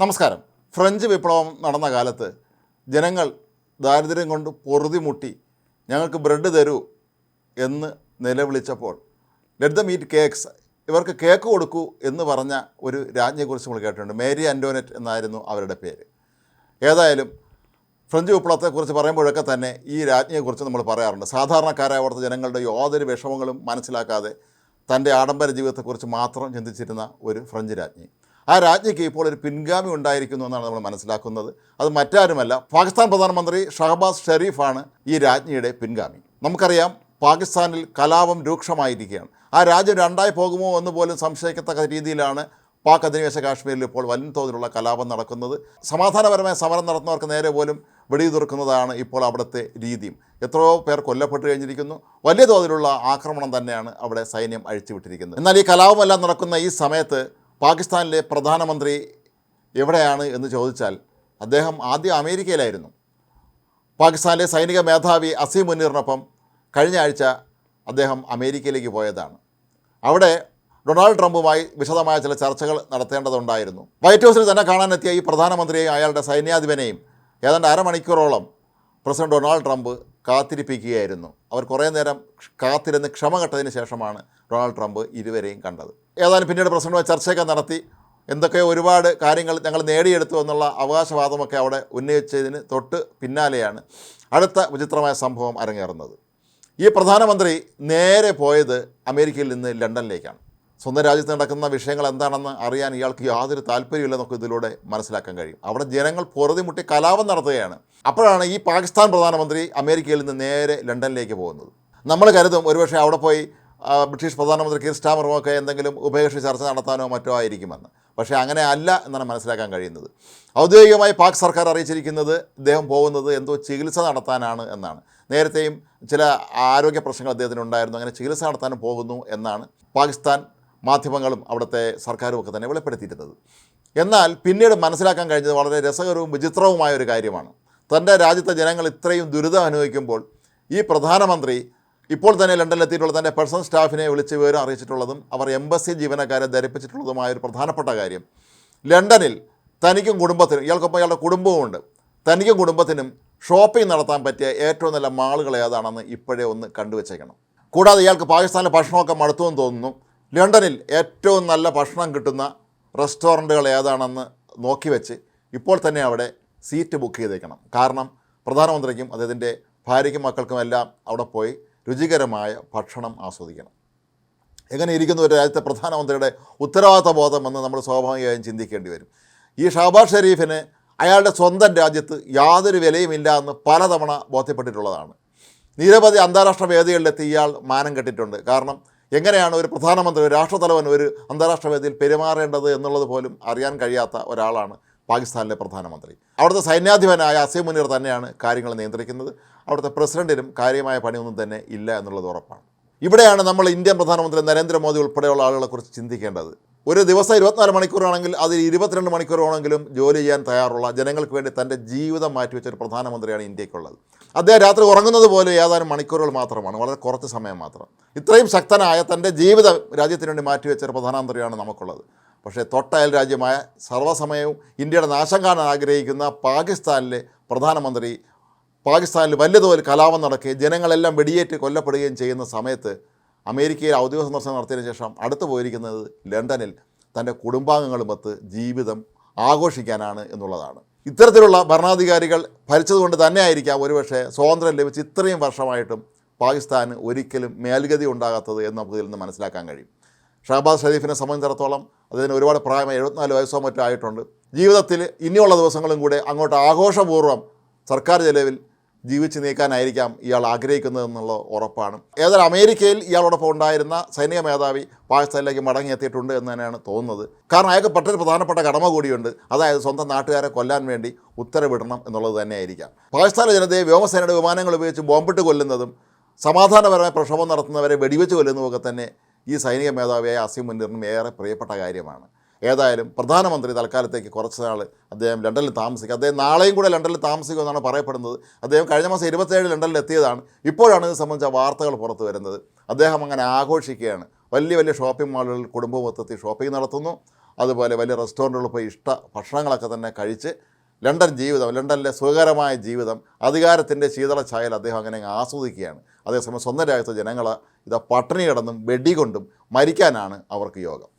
നമസ്കാരം. ഫ്രഞ്ച് വിപ്ലവം നടന്ന കാലത്ത് ജനങ്ങൾ ദാരിദ്ര്യം കൊണ്ട് പൊറുതിമുട്ടി ഞങ്ങൾക്ക് ബ്രെഡ് തരൂ എന്ന് നിലവിളിച്ചപ്പോൾ ലെറ്റ് ദ മീറ്റ് കേക്ക്സ് ഇവർക്ക് കേക്ക് കൊടുക്കൂ എന്ന് പറഞ്ഞ ഒരു രാജ്ഞിയെക്കുറിച്ച് നമ്മൾ കേട്ടിട്ടുണ്ട്. മേരി അന്റോനറ്റ് എന്നായിരുന്നു അവരുടെ പേര്. ഏതായാലും ഫ്രഞ്ച് വിപ്ലവത്തെക്കുറിച്ച് പറയുമ്പോഴൊക്കെ തന്നെ ഈ രാജ്ഞിയെക്കുറിച്ച് നമ്മൾ പറയാറുണ്ട്. സാധാരണക്കാരായ അവിടുത്തെ ജനങ്ങളുടെ യാതൊരു വിഷമങ്ങളും മനസ്സിലാക്കാതെ തന്റെ ആഡംബര ജീവിതത്തെക്കുറിച്ച് മാത്രം ചിന്തിച്ചിരുന്ന ഒരു ഫ്രഞ്ച് രാജ്ഞി. ആ രാജ്ഞിക്ക് ഇപ്പോൾ ഒരു പിൻഗാമി ഉണ്ടായിരിക്കുന്നു എന്നാണ് നമ്മൾ മനസ്സിലാക്കുന്നത്. അത് മറ്റാരുമല്ല പാകിസ്ഥാൻ പ്രധാനമന്ത്രി ഷഹബാസ് ഷെരീഫാണ് ഈ രാജ്ഞിയുടെ പിൻഗാമി. നമുക്കറിയാം പാകിസ്ഥാനിൽ കലാപം രൂക്ഷമായിരിക്കുകയാണ്. ആ രാജ്യം രണ്ടായി പോകുമോ എന്ന് പോലും സംശയിക്കത്തക്ക രീതിയിലാണ് പാക് അധിനിവേശ കാശ്മീരിൽ ഇപ്പോൾ വലിയ തോതിലുള്ള കലാപം നടക്കുന്നത്. സമാധാനപരമായ സമരം നടത്തുന്നവർക്ക് നേരെ പോലും വെടിയുതിർക്കുന്നതാണ് ഇപ്പോൾ അവിടുത്തെ രീതിയും. എത്രയോ പേർ കൊല്ലപ്പെട്ട് കഴിഞ്ഞിരിക്കുന്നു. വലിയ തോതിലുള്ള ആക്രമണം തന്നെയാണ് അവിടെ സൈന്യം അഴിച്ചുവിട്ടിരിക്കുന്നത്. എന്നാൽ ഈ കലാപമെല്ലാം നടക്കുന്ന ഈ സമയത്ത് പാകിസ്ഥാനിലെ പ്രധാനമന്ത്രി എവിടെയാണ് എന്ന് ചോദിച്ചാൽ അദ്ദേഹം ആദ്യം അമേരിക്കയിലായിരുന്നു. പാകിസ്ഥാനിലെ സൈനിക മേധാവി അസീം മുനീറിനൊപ്പം കഴിഞ്ഞ ആഴ്ച അദ്ദേഹം അമേരിക്കയിലേക്ക് പോയതാണ്. അവിടെ ഡൊണാൾഡ് ട്രംപുമായി വിശദമായ ചില ചർച്ചകൾ നടത്തേണ്ടതുണ്ടായിരുന്നു. വൈറ്റ് ഹൗസിൽ തന്നെ കാണാനെത്തിയ ഈ പ്രധാനമന്ത്രിയെയും അയാളുടെ സൈന്യാധിപനെയും ഏതാണ്ട് അരമണിക്കൂറോളം പ്രസിഡന്റ് ഡൊണാൾഡ് ട്രംപ് കാത്തിരിപ്പിക്കുകയായിരുന്നു. അവർ കുറേ നേരം കാത്തിരുന്ന് ക്ഷമ കെട്ടതിന് ശേഷമാണ് ഡൊണാൾഡ് ട്രംപ് ഇരുവരെയും കണ്ടത്. ഏതായാലും പിന്നീട് പ്രസിഡന്റുമായി ചർച്ചയൊക്കെ നടത്തി എന്തൊക്കെ ഒരുപാട് കാര്യങ്ങൾ ഞങ്ങൾ നേടിയെടുത്തു എന്നുള്ള അവകാശവാദമൊക്കെ അവിടെ ഉന്നയിച്ചതിന് തൊട്ട് പിന്നാലെയാണ് അടുത്ത വിചിത്രമായ സംഭവം അരങ്ങേറുന്നത്. ഈ പ്രധാനമന്ത്രി നേരെ പോയത് അമേരിക്കയിൽ നിന്ന് ലണ്ടനിലേക്കാണ്. സ്വന്തം രാജ്യത്ത് നടക്കുന്ന വിഷയങ്ങൾ എന്താണെന്ന് അറിയാൻ ഇയാൾക്ക് യാതൊരു താല്പര്യമില്ലെന്നൊക്കെ ഇതിലൂടെ മനസ്സിലാക്കാൻ കഴിയും. അവിടെ ജനങ്ങൾ പൊറുതിമുട്ടി കലാപം നടത്തുകയാണ്. അപ്പോഴാണ് ഈ പാകിസ്ഥാൻ പ്രധാനമന്ത്രി അമേരിക്കയിൽ നിന്ന് നേരെ ലണ്ടനിലേക്ക് പോകുന്നത്. നമ്മൾ കരുതും ഒരുപക്ഷെ അവിടെ പോയി ബ്രിട്ടീഷ് പ്രധാനമന്ത്രി കീർ ഒക്കെ എന്തെങ്കിലും ഉഭയകക്ഷി ചർച്ച നടത്താനോ മറ്റോ ആയിരിക്കുമെന്ന്. പക്ഷേ അങ്ങനെ അല്ല എന്നാണ് മനസ്സിലാക്കാൻ കഴിയുന്നത്. ഔദ്യോഗികമായി പാക് സർക്കാർ അറിയിച്ചിരിക്കുന്നത് ഇദ്ദേഹം പോകുന്നത് എന്തോ ചികിത്സ നടത്താനാണ് എന്നാണ്. നേരത്തെയും ചില ആരോഗ്യ പ്രശ്നങ്ങൾ അദ്ദേഹത്തിന് ഉണ്ടായിരുന്നു അങ്ങനെ ചികിത്സ നടത്താനും പോകുന്നു എന്നാണ് പാകിസ്ഥാൻ മാധ്യമങ്ങളും അവിടുത്തെ സർക്കാരും ഒക്കെ തന്നെ വെളിപ്പെടുത്തിയിരുന്നത് എന്നാൽ പിന്നീട് മനസ്സിലാക്കാൻ കഴിഞ്ഞത് വളരെ രസകരവും വിചിത്രവുമായ ഒരു കാര്യമാണ്. തന്റെ രാജ്യത്തെ ജനങ്ങൾ ഇത്രയും ദുരിതം അനുഭവിക്കുമ്പോൾ ഈ പ്രധാനമന്ത്രി ഇപ്പോൾ തന്നെ ലണ്ടനിലെത്തിയിട്ടുള്ള തന്റെ പേഴ്സണൽ സ്റ്റാഫിനെ വിളിച്ച് വിവരം അറിയിച്ചിട്ടുള്ളതും അവർ എംബസി ജീവനക്കാരെ ധരിപ്പിച്ചിട്ടുള്ളതുമായ ഒരു പ്രധാനപ്പെട്ട കാര്യം. ലണ്ടനിൽ തനിക്കും കുടുംബത്തിനും ഇയാൾക്കൊപ്പം ഇയാളുടെ കുടുംബവുമുണ്ട് തനിക്കും കുടുംബത്തിനും ഷോപ്പിംഗ് നടത്താൻ പറ്റിയ ഏറ്റവും നല്ല മാളുകൾ ഏതാണെന്ന് ഇപ്പോഴേ ഒന്ന് കണ്ടുവച്ചേക്കണം. കൂടാതെ ഇയാൾക്ക് പാകിസ്ഥാനിലെ ഭക്ഷണമൊക്കെ മടുത്തുവെന്ന് തോന്നുന്നു. ലണ്ടനിൽ ഏറ്റവും നല്ല ഭക്ഷണം കിട്ടുന്ന റെസ്റ്റോറന്റുകൾ ഏതാണെന്ന് നോക്കി വെച്ച് ഇപ്പോൾ തന്നെ അവിടെ സീറ്റ് ബുക്ക് ചെയ്തേക്കണം. കാരണം പ്രധാനമന്ത്രിക്കും അദ്ദേഹത്തിന്റെ ഭാര്യയ്ക്കും മക്കൾക്കും എല്ലാം അവിടെ പോയി രുചികരമായ ഭക്ഷണം ആസ്വദിക്കണം. എങ്ങനെ ഇരിക്കുന്ന ഒരു രാജ്യത്തെ പ്രധാനമന്ത്രിയുടെ ഉത്തരവാദിത്ത ബോധം എന്ന് നമ്മൾ സ്വാഭാവികമായും ചിന്തിക്കേണ്ടി വരും. ഈ ഷഹബാസ് ഷെരീഫിന് അയാളുടെ സ്വന്തം രാജ്യത്ത് യാതൊരു വിലയുമില്ല എന്ന് പലതവണ ബോധ്യപ്പെട്ടിട്ടുള്ളതാണ്. നിരവധി അന്താരാഷ്ട്ര വേദികളിലെത്തി ഇയാൾ മാനം കെട്ടിട്ടുണ്ട് കാരണം എങ്ങനെയാണ് ഒരു പ്രധാനമന്ത്രി ഒരു രാഷ്ട്രതലവൻ ഒരു അന്താരാഷ്ട്ര വേദിയിൽ പെരുമാറേണ്ടത് എന്നുള്ളത് പോലും അറിയാൻ കഴിയാത്ത ഒരാളാണ് പാകിസ്ഥാനിലെ പ്രധാനമന്ത്രി. അവിടുത്തെ സൈന്യാധിപനായ അസീം മുനീർ തന്നെയാണ് കാര്യങ്ങൾ നിയന്ത്രിക്കുന്നത്. അവിടുത്തെ പ്രസിഡന്റിനും കാര്യമായ പണിയൊന്നും തന്നെ ഇല്ല എന്നുള്ളത് ഉറപ്പാണ്. ഇവിടെയാണ് നമ്മൾ ഇന്ത്യൻ പ്രധാനമന്ത്രി നരേന്ദ്രമോദി ഉൾപ്പെടെയുള്ള ആളുകളെക്കുറിച്ച് ചിന്തിക്കേണ്ടത്. ഒരു ദിവസം ഇരുപത്തിനാല് മണിക്കൂറാണെങ്കിൽ അതിൽ ഇരുപത്തിരണ്ട് മണിക്കൂറാണെങ്കിലും ജോലി ചെയ്യാൻ തയ്യാറുള്ള ജനങ്ങൾക്ക് വേണ്ടി തന്റെ ജീവിതം മാറ്റിവെച്ച ഒരു പ്രധാനമന്ത്രിയാണ് ഇന്ത്യക്കുള്ളത്. അദ്ദേഹം രാത്രി ഉറങ്ങുന്നത് പോലും ഏതാനും മണിക്കൂറുകൾ മാത്രമാണ്. വളരെ കുറച്ച് സമയം മാത്രം. ഇത്രയും ശക്തനായ തന്റെ ജീവിതം രാജ്യത്തിന് വേണ്ടി മാറ്റിവെച്ച ഒരു പ്രധാനമന്ത്രിയാണ് നമുക്കുള്ളത്. പക്ഷേ തൊട്ടയൽ രാജ്യമായ സർവസമയവും ഇന്ത്യയുടെ നാശം കാണാൻ ആഗ്രഹിക്കുന്ന പാകിസ്ഥാനിലെ പ്രധാനമന്ത്രി പാകിസ്ഥാനിൽ വലിയ തോതിൽ കലാപം നടക്കുകയും ജനങ്ങളെല്ലാം വെടിയേറ്റ് കൊല്ലപ്പെടുകയും ചെയ്യുന്ന സമയത്ത് അമേരിക്കയിൽ ഔദ്യോഗിക സന്ദർശനം നടത്തിയതിനു ശേഷം അടുത്ത് പോയിരിക്കുന്നത് ലണ്ടനിൽ തന്റെ കുടുംബാംഗങ്ങളുമൊത്ത് ജീവിതം ആഘോഷിക്കാനാണ് എന്നുള്ളതാണ്. ഇത്തരത്തിലുള്ള ഭരണാധികാരികൾ ഭരിച്ചതുകൊണ്ട് തന്നെ ആയിരിക്കാം ഒരുപക്ഷെ സ്വാതന്ത്ര്യം ലഭിച്ച് ഇത്രയും വർഷമായിട്ടും പാകിസ്ഥാന് ഒരിക്കലും മേൽഗതി ഉണ്ടാകാത്തത് എന്ന് നമുക്ക് ഇതിൽ നിന്ന് മനസ്സിലാക്കാൻ കഴിയും. ഷഹബാസ് ഷരീഫിനെ സംബന്ധിച്ചിടത്തോളം അതിന് ഒരുപാട് പ്രായം എഴുപത്തിനാല് വയസ്സോ മറ്റോ ആയിട്ടുണ്ട്. ജീവിതത്തിൽ ഇനിയുള്ള ദിവസങ്ങളും കൂടെ അങ്ങോട്ട് ആഘോഷപൂർവം സർക്കാർ ചെലവിൽ ജീവിച്ച് നീക്കാനായിരിക്കാം ഇയാൾ ആഗ്രഹിക്കുന്നത് എന്നുള്ള ഉറപ്പാണ്. ഏതായാലും അമേരിക്കയിൽ ഇയാളോടൊപ്പം ഉണ്ടായിരുന്ന സൈനിക മേധാവി പാകിസ്ഥാനിലേക്ക് മടങ്ങിയെത്തിയിട്ടുണ്ട് എന്ന് തന്നെയാണ് തോന്നുന്നത്. കാരണം അയാൾക്ക് പെട്ടൊരു പ്രധാനപ്പെട്ട കടമ കൂടിയുണ്ട്. അതായത് സ്വന്തം നാട്ടുകാരെ കൊല്ലാൻ വേണ്ടി ഉത്തരവിടണം എന്നുള്ളത് തന്നെയായിരിക്കാം. പാകിസ്ഥാനിലെ ജനതയെ വ്യോമസേനയുടെ വിമാനങ്ങൾ ഉപയോഗിച്ച് ബോംബിട്ട് കൊല്ലുന്നതും സമാധാനപരമായ പ്രക്ഷോഭം നടത്തുന്നവരെ വെടിവെച്ച് കൊല്ലുന്നതുമൊക്കെ തന്നെ ഈ സൈനിക മേധാവിയായ അസീം മുന്നീറിനും ഏറെ പ്രിയപ്പെട്ട കാര്യമാണ്. ഏതായാലും പ്രധാനമന്ത്രി തൽക്കാലത്തേക്ക് കുറച്ച് നാൾ അദ്ദേഹം ലണ്ടനിൽ താമസിക്കുക അദ്ദേഹം നാളെയും കൂടെ ലണ്ടനിൽ താമസിക്കുമെന്നാണ് പറയപ്പെടുന്നത്. അദ്ദേഹം കഴിഞ്ഞ മാസം ഇരുപത്തേഴ് ലണ്ടനിൽ എത്തിയതാണ്. ഇപ്പോഴാണ് ഇത് സംബന്ധിച്ച വാർത്തകൾ പുറത്തു വരുന്നത്. അദ്ദേഹം അങ്ങനെ ആഘോഷിക്കുകയാണ്. വലിയ വലിയ ഷോപ്പിംഗ് മാളുകളിൽ കുടുംബമൊത്തത്തിൽ ഷോപ്പിംഗ് നടത്തുന്നു. അതുപോലെ വലിയ റെസ്റ്റോറന്റുകളിൽ പോയി ഇഷ്ട ഭക്ഷണങ്ങളൊക്കെ തന്നെ കഴിച്ച് ലണ്ടൻ ജീവിതം ലണ്ടനിലെ സുഖകരമായ ജീവിതം അധികാരത്തിന്റെ ശീതള ഛായയിൽ അദ്ദേഹം അങ്ങനെ അങ്ങ് ആസ്വദിക്കുകയാണ്. അതേസമയം സ്വന്തം രാജ്യത്തെ ജനങ്ങൾ ഇത് പട്ടിണി കിടന്നും വെടി കൊണ്ടും മരിക്കാനാണ് അവർക്ക് യോഗം.